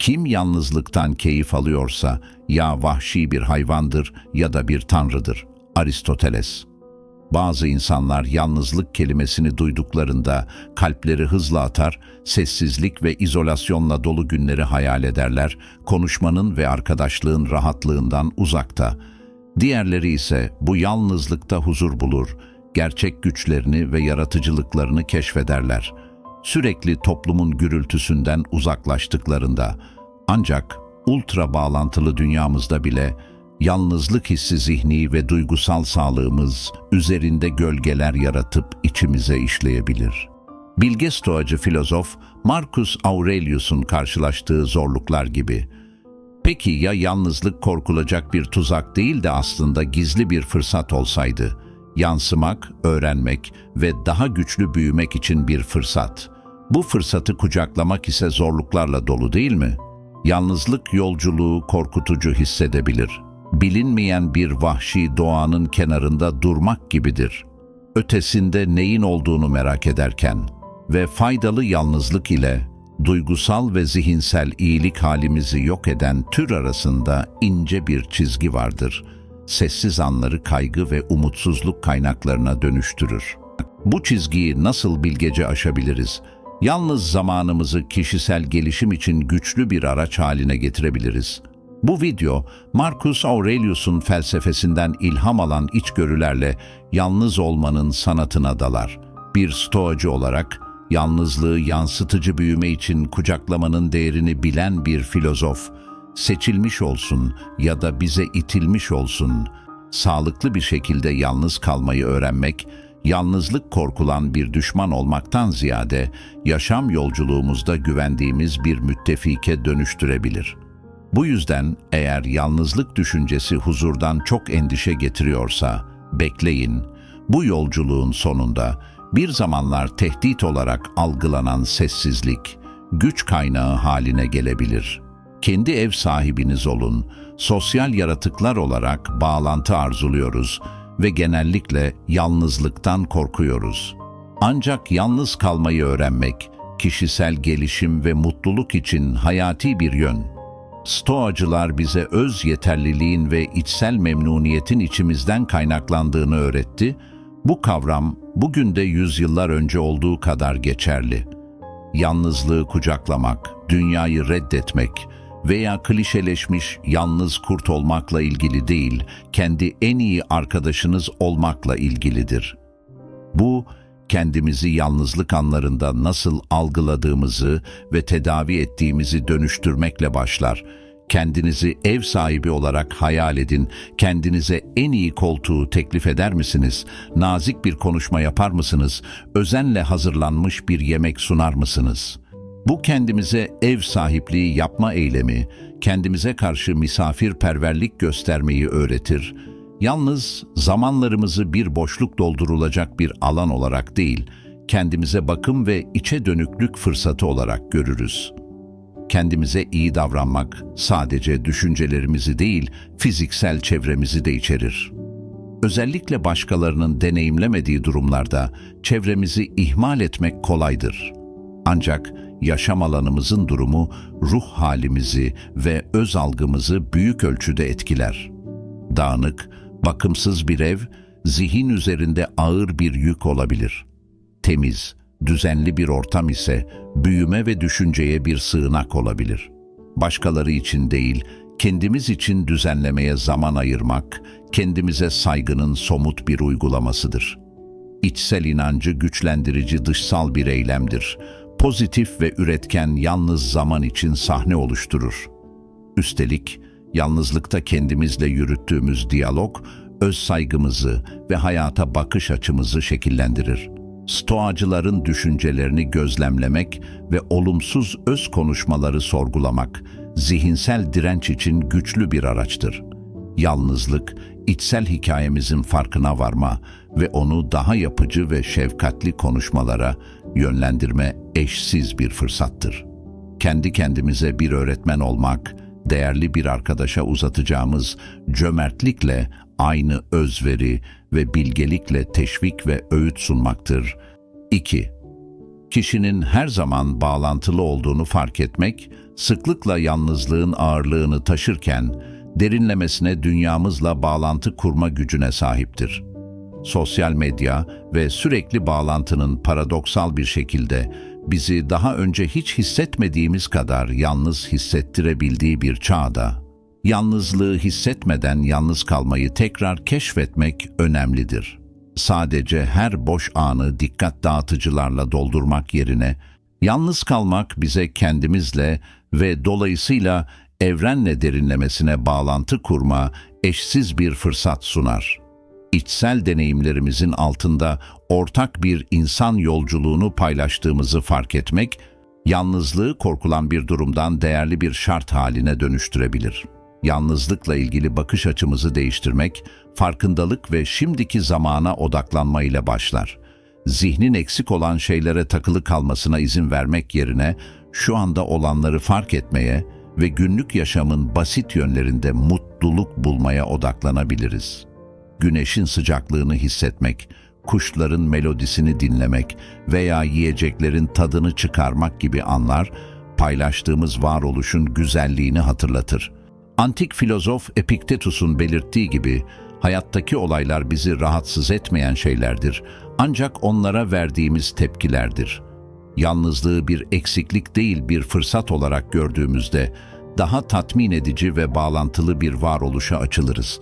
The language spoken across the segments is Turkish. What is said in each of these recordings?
Kim yalnızlıktan keyif alıyorsa ya vahşi bir hayvandır ya da bir tanrıdır. Aristoteles bazı insanlar yalnızlık kelimesini duyduklarında kalpleri hızla atar, sessizlik ve izolasyonla dolu günleri hayal ederler, konuşmanın ve arkadaşlığın rahatlığından uzakta. Diğerleri ise bu yalnızlıkta huzur bulur, gerçek güçlerini ve yaratıcılıklarını keşfederler. Sürekli toplumun gürültüsünden uzaklaştıklarında, ancak ultra bağlantılı dünyamızda bile yalnızlık hissi zihni ve duygusal sağlığımız üzerinde gölgeler yaratıp içimize işleyebilir. Bilge stoacı filozof Marcus Aurelius'un karşılaştığı zorluklar gibi. Peki ya yalnızlık korkulacak bir tuzak değil de aslında gizli bir fırsat olsaydı? Yansımak, öğrenmek ve daha güçlü büyümek için bir fırsat. Bu fırsatı kucaklamak ise zorluklarla dolu değil mi? Yalnızlık yolculuğu korkutucu hissedebilir bilinmeyen bir vahşi doğanın kenarında durmak gibidir. Ötesinde neyin olduğunu merak ederken ve faydalı yalnızlık ile duygusal ve zihinsel iyilik halimizi yok eden tür arasında ince bir çizgi vardır. Sessiz anları kaygı ve umutsuzluk kaynaklarına dönüştürür. Bu çizgiyi nasıl bilgece aşabiliriz? Yalnız zamanımızı kişisel gelişim için güçlü bir araç haline getirebiliriz. Bu video, Marcus Aurelius'un felsefesinden ilham alan içgörülerle yalnız olmanın sanatına dalar. Bir stoacı olarak, yalnızlığı yansıtıcı büyüme için kucaklamanın değerini bilen bir filozof, seçilmiş olsun ya da bize itilmiş olsun, sağlıklı bir şekilde yalnız kalmayı öğrenmek, yalnızlık korkulan bir düşman olmaktan ziyade yaşam yolculuğumuzda güvendiğimiz bir müttefike dönüştürebilir.'' Bu yüzden eğer yalnızlık düşüncesi huzurdan çok endişe getiriyorsa, bekleyin. Bu yolculuğun sonunda bir zamanlar tehdit olarak algılanan sessizlik, güç kaynağı haline gelebilir. Kendi ev sahibiniz olun, sosyal yaratıklar olarak bağlantı arzuluyoruz ve genellikle yalnızlıktan korkuyoruz. Ancak yalnız kalmayı öğrenmek, kişisel gelişim ve mutluluk için hayati bir yön. Stoacılar bize öz yeterliliğin ve içsel memnuniyetin içimizden kaynaklandığını öğretti. Bu kavram bugün de yüzyıllar önce olduğu kadar geçerli. Yalnızlığı kucaklamak, dünyayı reddetmek veya klişeleşmiş yalnız kurt olmakla ilgili değil, kendi en iyi arkadaşınız olmakla ilgilidir. Bu, kendimizi yalnızlık anlarında nasıl algıladığımızı ve tedavi ettiğimizi dönüştürmekle başlar. Kendinizi ev sahibi olarak hayal edin. Kendinize en iyi koltuğu teklif eder misiniz? Nazik bir konuşma yapar mısınız? Özenle hazırlanmış bir yemek sunar mısınız? Bu kendimize ev sahipliği yapma eylemi, kendimize karşı misafirperverlik göstermeyi öğretir Yalnız zamanlarımızı bir boşluk doldurulacak bir alan olarak değil, kendimize bakım ve içe dönüklük fırsatı olarak görürüz. Kendimize iyi davranmak sadece düşüncelerimizi değil, fiziksel çevremizi de içerir. Özellikle başkalarının deneyimlemediği durumlarda çevremizi ihmal etmek kolaydır. Ancak yaşam alanımızın durumu ruh halimizi ve öz algımızı büyük ölçüde etkiler. Dağınık, Bakımsız bir ev, zihin üzerinde ağır bir yük olabilir. Temiz, düzenli bir ortam ise büyüme ve düşünceye bir sığınak olabilir. Başkaları için değil, kendimiz için düzenlemeye zaman ayırmak, kendimize saygının somut bir uygulamasıdır. İçsel inancı güçlendirici dışsal bir eylemdir. Pozitif ve üretken yalnız zaman için sahne oluşturur. Üstelik, Yalnızlıkta kendimizle yürüttüğümüz diyalog, öz saygımızı ve hayata bakış açımızı şekillendirir. Stoacıların düşüncelerini gözlemlemek ve olumsuz öz konuşmaları sorgulamak, zihinsel direnç için güçlü bir araçtır. Yalnızlık, içsel hikayemizin farkına varma ve onu daha yapıcı ve şefkatli konuşmalara yönlendirme eşsiz bir fırsattır. Kendi kendimize bir öğretmen olmak, değerli bir arkadaşa uzatacağımız cömertlikle aynı özveri ve bilgelikle teşvik ve öğüt sunmaktır. 2. Kişinin her zaman bağlantılı olduğunu fark etmek, sıklıkla yalnızlığın ağırlığını taşırken, derinlemesine dünyamızla bağlantı kurma gücüne sahiptir. Sosyal medya ve sürekli bağlantının paradoksal bir şekilde bizi daha önce hiç hissetmediğimiz kadar yalnız hissettirebildiği bir çağda, yalnızlığı hissetmeden yalnız kalmayı tekrar keşfetmek önemlidir. Sadece her boş anı dikkat dağıtıcılarla doldurmak yerine, yalnız kalmak bize kendimizle ve dolayısıyla evrenle derinlemesine bağlantı kurma eşsiz bir fırsat sunar. İçsel deneyimlerimizin altında ortak bir insan yolculuğunu paylaştığımızı fark etmek, yalnızlığı korkulan bir durumdan değerli bir şart haline dönüştürebilir. Yalnızlıkla ilgili bakış açımızı değiştirmek, farkındalık ve şimdiki zamana odaklanma ile başlar. Zihnin eksik olan şeylere takılı kalmasına izin vermek yerine, şu anda olanları fark etmeye ve günlük yaşamın basit yönlerinde mutluluk bulmaya odaklanabiliriz. Güneşin sıcaklığını hissetmek, kuşların melodisini dinlemek veya yiyeceklerin tadını çıkarmak gibi anlar, paylaştığımız varoluşun güzelliğini hatırlatır. Antik filozof Epiktetus'un belirttiği gibi, hayattaki olaylar bizi rahatsız etmeyen şeylerdir, ancak onlara verdiğimiz tepkilerdir.'' yalnızlığı bir eksiklik değil bir fırsat olarak gördüğümüzde daha tatmin edici ve bağlantılı bir varoluşa açılırız.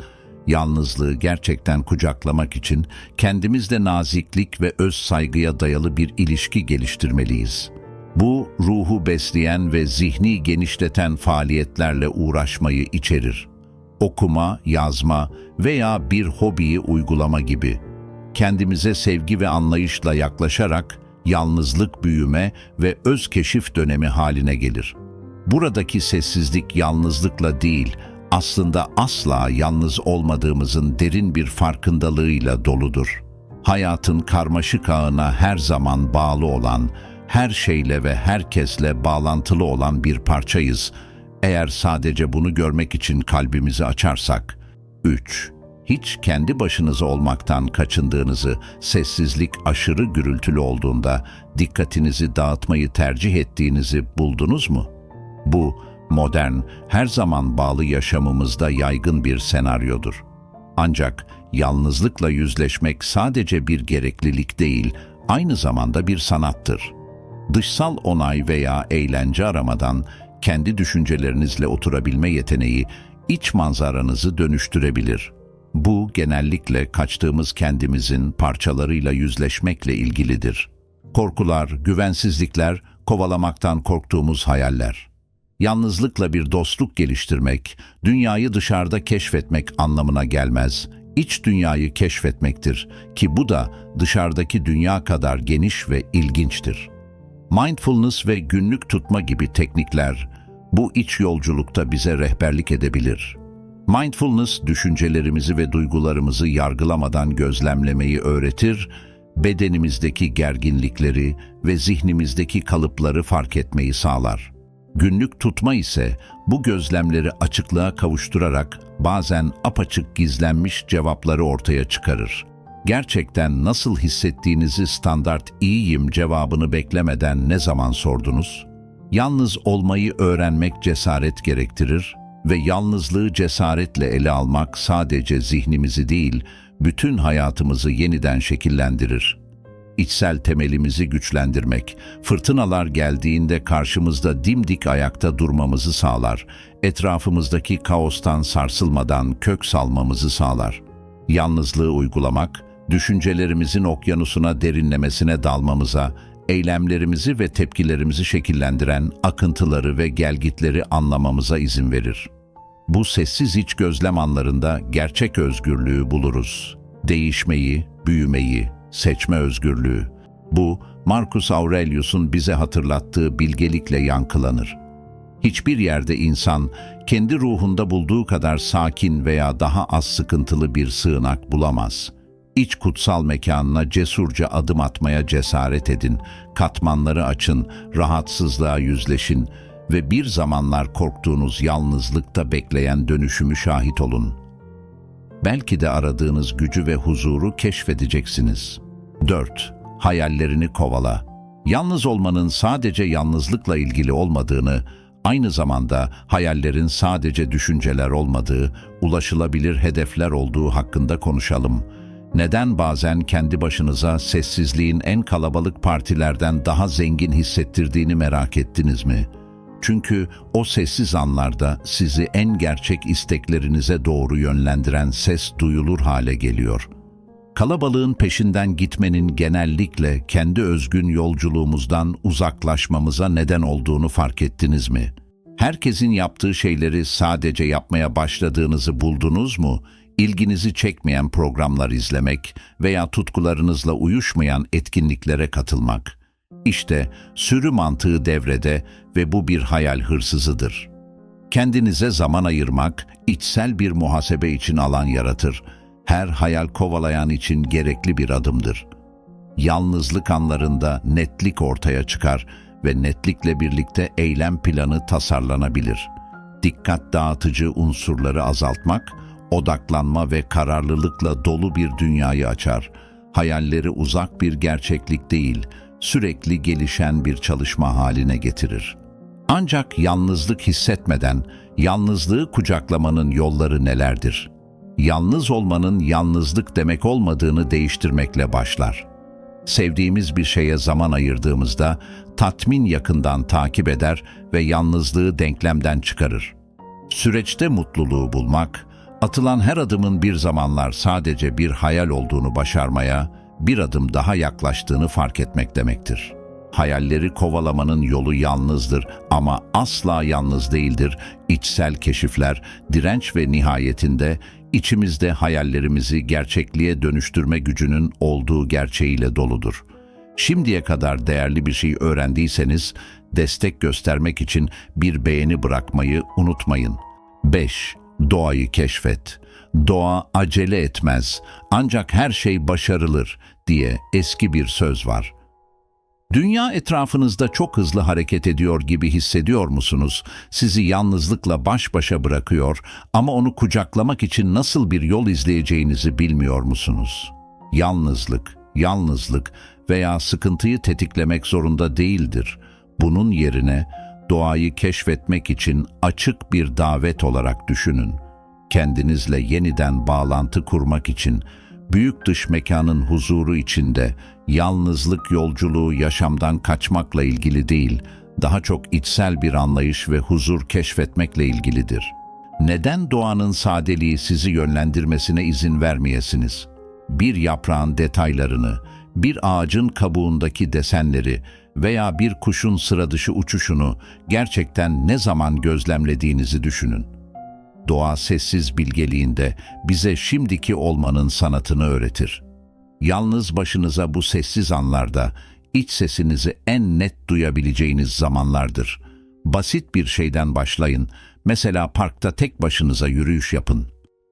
Yalnızlığı gerçekten kucaklamak için kendimizle naziklik ve öz saygıya dayalı bir ilişki geliştirmeliyiz. Bu, ruhu besleyen ve zihni genişleten faaliyetlerle uğraşmayı içerir. Okuma, yazma veya bir hobiyi uygulama gibi. Kendimize sevgi ve anlayışla yaklaşarak, yalnızlık büyüme ve öz keşif dönemi haline gelir. Buradaki sessizlik yalnızlıkla değil, aslında asla yalnız olmadığımızın derin bir farkındalığıyla doludur. Hayatın karmaşık ağına her zaman bağlı olan, her şeyle ve herkesle bağlantılı olan bir parçayız. Eğer sadece bunu görmek için kalbimizi açarsak. 3 hiç kendi başınıza olmaktan kaçındığınızı, sessizlik aşırı gürültülü olduğunda dikkatinizi dağıtmayı tercih ettiğinizi buldunuz mu? Bu, modern, her zaman bağlı yaşamımızda yaygın bir senaryodur. Ancak yalnızlıkla yüzleşmek sadece bir gereklilik değil, aynı zamanda bir sanattır. Dışsal onay veya eğlence aramadan kendi düşüncelerinizle oturabilme yeteneği iç manzaranızı dönüştürebilir.'' Bu genellikle kaçtığımız kendimizin parçalarıyla yüzleşmekle ilgilidir. Korkular, güvensizlikler, kovalamaktan korktuğumuz hayaller. Yalnızlıkla bir dostluk geliştirmek, dünyayı dışarıda keşfetmek anlamına gelmez. İç dünyayı keşfetmektir ki bu da dışarıdaki dünya kadar geniş ve ilginçtir. Mindfulness ve günlük tutma gibi teknikler bu iç yolculukta bize rehberlik edebilir.'' Mindfulness, düşüncelerimizi ve duygularımızı yargılamadan gözlemlemeyi öğretir, bedenimizdeki gerginlikleri ve zihnimizdeki kalıpları fark etmeyi sağlar. Günlük tutma ise bu gözlemleri açıklığa kavuşturarak bazen apaçık gizlenmiş cevapları ortaya çıkarır. Gerçekten nasıl hissettiğinizi standart iyiyim cevabını beklemeden ne zaman sordunuz? Yalnız olmayı öğrenmek cesaret gerektirir ve yalnızlığı cesaretle ele almak sadece zihnimizi değil, bütün hayatımızı yeniden şekillendirir. İçsel temelimizi güçlendirmek, fırtınalar geldiğinde karşımızda dimdik ayakta durmamızı sağlar, etrafımızdaki kaostan sarsılmadan kök salmamızı sağlar. Yalnızlığı uygulamak, düşüncelerimizin okyanusuna derinlemesine dalmamıza, eylemlerimizi ve tepkilerimizi şekillendiren akıntıları ve gelgitleri anlamamıza izin verir. Bu sessiz iç gözlem anlarında gerçek özgürlüğü buluruz. Değişmeyi, büyümeyi, seçme özgürlüğü. Bu, Marcus Aurelius'un bize hatırlattığı bilgelikle yankılanır. Hiçbir yerde insan, kendi ruhunda bulduğu kadar sakin veya daha az sıkıntılı bir sığınak bulamaz.'' İç kutsal mekanına cesurca adım atmaya cesaret edin, katmanları açın, rahatsızlığa yüzleşin ve bir zamanlar korktuğunuz yalnızlıkta bekleyen dönüşümü şahit olun. Belki de aradığınız gücü ve huzuru keşfedeceksiniz. 4. Hayallerini kovala. Yalnız olmanın sadece yalnızlıkla ilgili olmadığını, Aynı zamanda hayallerin sadece düşünceler olmadığı, ulaşılabilir hedefler olduğu hakkında konuşalım. Neden bazen kendi başınıza sessizliğin en kalabalık partilerden daha zengin hissettirdiğini merak ettiniz mi? Çünkü o sessiz anlarda sizi en gerçek isteklerinize doğru yönlendiren ses duyulur hale geliyor. Kalabalığın peşinden gitmenin genellikle kendi özgün yolculuğumuzdan uzaklaşmamıza neden olduğunu fark ettiniz mi? Herkesin yaptığı şeyleri sadece yapmaya başladığınızı buldunuz mu? İlginizi çekmeyen programlar izlemek veya tutkularınızla uyuşmayan etkinliklere katılmak. İşte sürü mantığı devrede ve bu bir hayal hırsızıdır. Kendinize zaman ayırmak, içsel bir muhasebe için alan yaratır. Her hayal kovalayan için gerekli bir adımdır. Yalnızlık anlarında netlik ortaya çıkar ve netlikle birlikte eylem planı tasarlanabilir. Dikkat dağıtıcı unsurları azaltmak, odaklanma ve kararlılıkla dolu bir dünyayı açar. Hayalleri uzak bir gerçeklik değil, sürekli gelişen bir çalışma haline getirir. Ancak yalnızlık hissetmeden yalnızlığı kucaklamanın yolları nelerdir? Yalnız olmanın yalnızlık demek olmadığını değiştirmekle başlar. Sevdiğimiz bir şeye zaman ayırdığımızda tatmin yakından takip eder ve yalnızlığı denklemden çıkarır. Süreçte mutluluğu bulmak, atılan her adımın bir zamanlar sadece bir hayal olduğunu başarmaya, bir adım daha yaklaştığını fark etmek demektir. Hayalleri kovalamanın yolu yalnızdır ama asla yalnız değildir. İçsel keşifler, direnç ve nihayetinde içimizde hayallerimizi gerçekliğe dönüştürme gücünün olduğu gerçeğiyle doludur. Şimdiye kadar değerli bir şey öğrendiyseniz destek göstermek için bir beğeni bırakmayı unutmayın. 5. Doğayı keşfet. Doğa acele etmez ancak her şey başarılır diye eski bir söz var. Dünya etrafınızda çok hızlı hareket ediyor gibi hissediyor musunuz? Sizi yalnızlıkla baş başa bırakıyor ama onu kucaklamak için nasıl bir yol izleyeceğinizi bilmiyor musunuz? Yalnızlık, yalnızlık veya sıkıntıyı tetiklemek zorunda değildir. Bunun yerine doğayı keşfetmek için açık bir davet olarak düşünün. Kendinizle yeniden bağlantı kurmak için büyük dış mekanın huzuru içinde yalnızlık yolculuğu yaşamdan kaçmakla ilgili değil, daha çok içsel bir anlayış ve huzur keşfetmekle ilgilidir. Neden doğanın sadeliği sizi yönlendirmesine izin vermeyesiniz? Bir yaprağın detaylarını, bir ağacın kabuğundaki desenleri veya bir kuşun sıradışı uçuşunu gerçekten ne zaman gözlemlediğinizi düşünün. Doğa sessiz bilgeliğinde bize şimdiki olmanın sanatını öğretir. Yalnız başınıza bu sessiz anlarda iç sesinizi en net duyabileceğiniz zamanlardır. Basit bir şeyden başlayın. Mesela parkta tek başınıza yürüyüş yapın.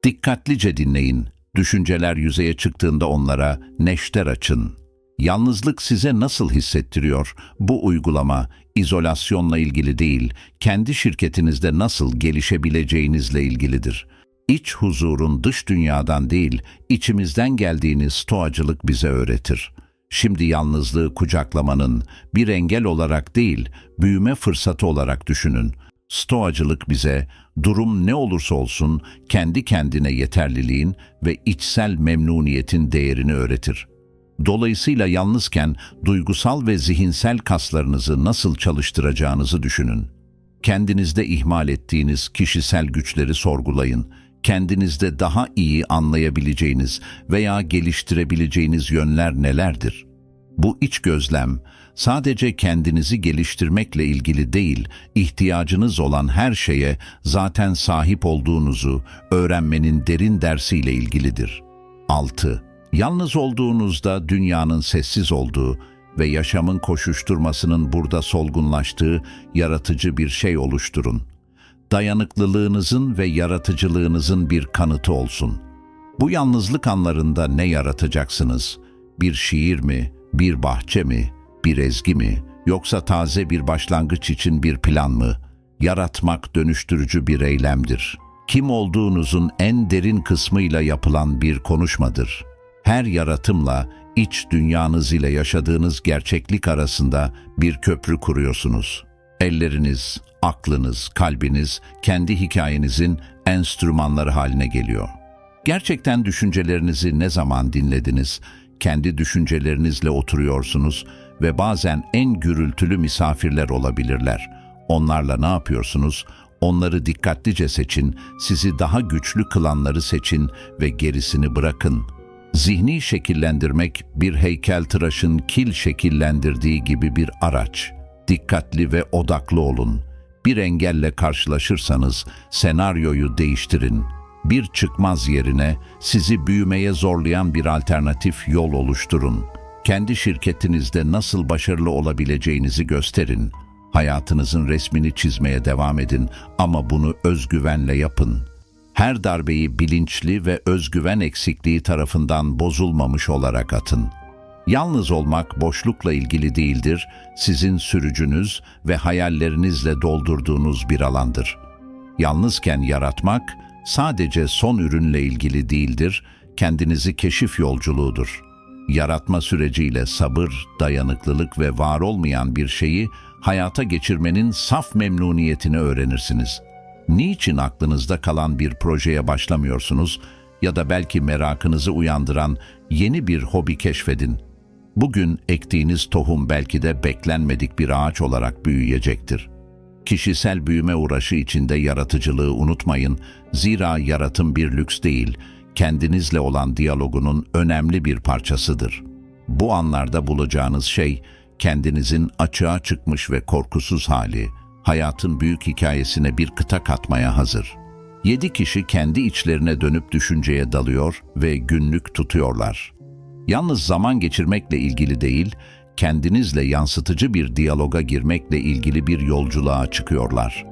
Dikkatlice dinleyin. Düşünceler yüzeye çıktığında onlara neşter açın. Yalnızlık size nasıl hissettiriyor? Bu uygulama izolasyonla ilgili değil, kendi şirketinizde nasıl gelişebileceğinizle ilgilidir. İç huzurun dış dünyadan değil, içimizden geldiğini stoacılık bize öğretir. Şimdi yalnızlığı kucaklamanın bir engel olarak değil, büyüme fırsatı olarak düşünün. Stoacılık bize durum ne olursa olsun kendi kendine yeterliliğin ve içsel memnuniyetin değerini öğretir. Dolayısıyla yalnızken duygusal ve zihinsel kaslarınızı nasıl çalıştıracağınızı düşünün. Kendinizde ihmal ettiğiniz kişisel güçleri sorgulayın. Kendinizde daha iyi anlayabileceğiniz veya geliştirebileceğiniz yönler nelerdir? Bu iç gözlem sadece kendinizi geliştirmekle ilgili değil, ihtiyacınız olan her şeye zaten sahip olduğunuzu öğrenmenin derin dersiyle ilgilidir. 6. Yalnız olduğunuzda dünyanın sessiz olduğu ve yaşamın koşuşturmasının burada solgunlaştığı yaratıcı bir şey oluşturun. Dayanıklılığınızın ve yaratıcılığınızın bir kanıtı olsun. Bu yalnızlık anlarında ne yaratacaksınız? Bir şiir mi, bir bahçe mi, bir ezgi mi, yoksa taze bir başlangıç için bir plan mı? Yaratmak dönüştürücü bir eylemdir. Kim olduğunuzun en derin kısmıyla yapılan bir konuşmadır.'' Her yaratımla, iç dünyanız ile yaşadığınız gerçeklik arasında bir köprü kuruyorsunuz. Elleriniz, aklınız, kalbiniz kendi hikayenizin enstrümanları haline geliyor. Gerçekten düşüncelerinizi ne zaman dinlediniz? Kendi düşüncelerinizle oturuyorsunuz ve bazen en gürültülü misafirler olabilirler. Onlarla ne yapıyorsunuz? Onları dikkatlice seçin, sizi daha güçlü kılanları seçin ve gerisini bırakın. Zihni şekillendirmek bir heykeltıraşın kil şekillendirdiği gibi bir araç. Dikkatli ve odaklı olun. Bir engelle karşılaşırsanız senaryoyu değiştirin. Bir çıkmaz yerine sizi büyümeye zorlayan bir alternatif yol oluşturun. Kendi şirketinizde nasıl başarılı olabileceğinizi gösterin. Hayatınızın resmini çizmeye devam edin ama bunu özgüvenle yapın. Her darbeyi bilinçli ve özgüven eksikliği tarafından bozulmamış olarak atın. Yalnız olmak boşlukla ilgili değildir, sizin sürücünüz ve hayallerinizle doldurduğunuz bir alandır. Yalnızken yaratmak sadece son ürünle ilgili değildir, kendinizi keşif yolculuğudur. Yaratma süreciyle sabır, dayanıklılık ve var olmayan bir şeyi hayata geçirmenin saf memnuniyetini öğrenirsiniz. Niçin aklınızda kalan bir projeye başlamıyorsunuz ya da belki merakınızı uyandıran yeni bir hobi keşfedin. Bugün ektiğiniz tohum belki de beklenmedik bir ağaç olarak büyüyecektir. Kişisel büyüme uğraşı içinde yaratıcılığı unutmayın. Zira yaratım bir lüks değil, kendinizle olan diyalogunun önemli bir parçasıdır. Bu anlarda bulacağınız şey, kendinizin açığa çıkmış ve korkusuz hali, hayatın büyük hikayesine bir kıta katmaya hazır. Yedi kişi kendi içlerine dönüp düşünceye dalıyor ve günlük tutuyorlar. Yalnız zaman geçirmekle ilgili değil, kendinizle yansıtıcı bir diyaloga girmekle ilgili bir yolculuğa çıkıyorlar.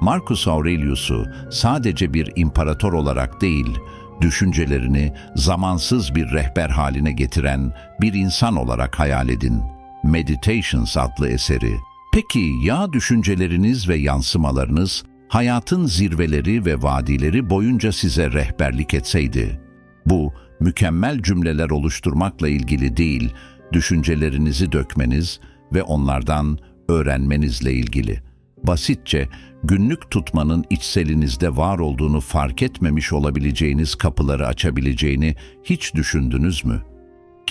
Marcus Aurelius'u sadece bir imparator olarak değil, düşüncelerini zamansız bir rehber haline getiren bir insan olarak hayal edin. Meditations adlı eseri. Peki ya düşünceleriniz ve yansımalarınız hayatın zirveleri ve vadileri boyunca size rehberlik etseydi? Bu, mükemmel cümleler oluşturmakla ilgili değil, düşüncelerinizi dökmeniz ve onlardan öğrenmenizle ilgili. Basitçe, günlük tutmanın içselinizde var olduğunu fark etmemiş olabileceğiniz kapıları açabileceğini hiç düşündünüz mü?''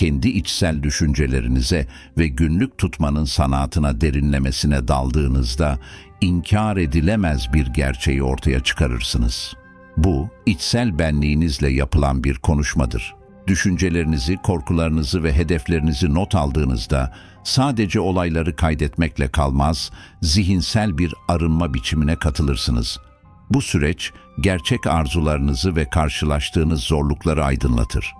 Kendi içsel düşüncelerinize ve günlük tutmanın sanatına derinlemesine daldığınızda inkar edilemez bir gerçeği ortaya çıkarırsınız. Bu, içsel benliğinizle yapılan bir konuşmadır. Düşüncelerinizi, korkularınızı ve hedeflerinizi not aldığınızda sadece olayları kaydetmekle kalmaz, zihinsel bir arınma biçimine katılırsınız. Bu süreç gerçek arzularınızı ve karşılaştığınız zorlukları aydınlatır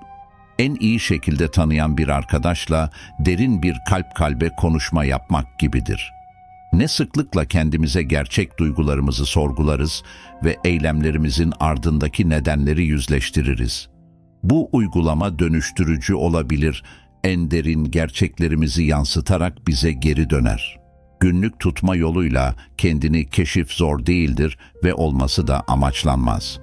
en iyi şekilde tanıyan bir arkadaşla derin bir kalp kalbe konuşma yapmak gibidir. Ne sıklıkla kendimize gerçek duygularımızı sorgularız ve eylemlerimizin ardındaki nedenleri yüzleştiririz. Bu uygulama dönüştürücü olabilir, en derin gerçeklerimizi yansıtarak bize geri döner. Günlük tutma yoluyla kendini keşif zor değildir ve olması da amaçlanmaz.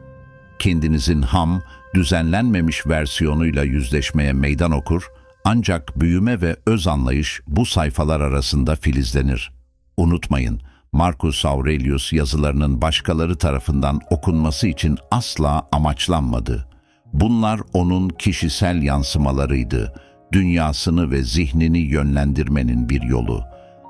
Kendinizin ham, düzenlenmemiş versiyonuyla yüzleşmeye meydan okur, ancak büyüme ve öz anlayış bu sayfalar arasında filizlenir. Unutmayın, Marcus Aurelius yazılarının başkaları tarafından okunması için asla amaçlanmadı. Bunlar onun kişisel yansımalarıydı, dünyasını ve zihnini yönlendirmenin bir yolu.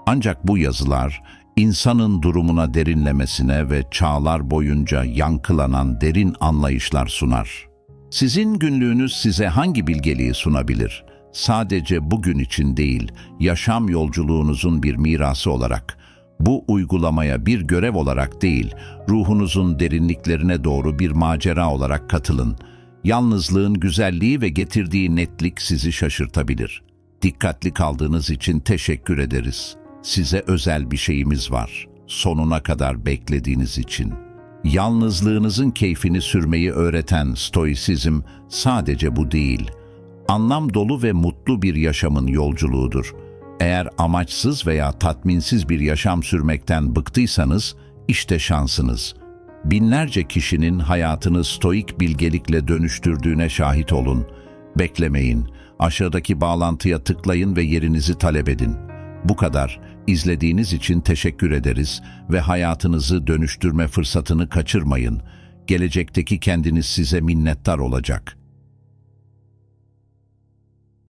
Ancak bu yazılar, insanın durumuna derinlemesine ve çağlar boyunca yankılanan derin anlayışlar sunar.'' Sizin günlüğünüz size hangi bilgeliği sunabilir? Sadece bugün için değil, yaşam yolculuğunuzun bir mirası olarak. Bu uygulamaya bir görev olarak değil, ruhunuzun derinliklerine doğru bir macera olarak katılın. Yalnızlığın güzelliği ve getirdiği netlik sizi şaşırtabilir. Dikkatli kaldığınız için teşekkür ederiz. Size özel bir şeyimiz var. Sonuna kadar beklediğiniz için.'' Yalnızlığınızın keyfini sürmeyi öğreten stoisizm sadece bu değil. Anlam dolu ve mutlu bir yaşamın yolculuğudur. Eğer amaçsız veya tatminsiz bir yaşam sürmekten bıktıysanız, işte şansınız. Binlerce kişinin hayatını stoik bilgelikle dönüştürdüğüne şahit olun. Beklemeyin, aşağıdaki bağlantıya tıklayın ve yerinizi talep edin. Bu kadar. İzlediğiniz için teşekkür ederiz ve hayatınızı dönüştürme fırsatını kaçırmayın. Gelecekteki kendiniz size minnettar olacak.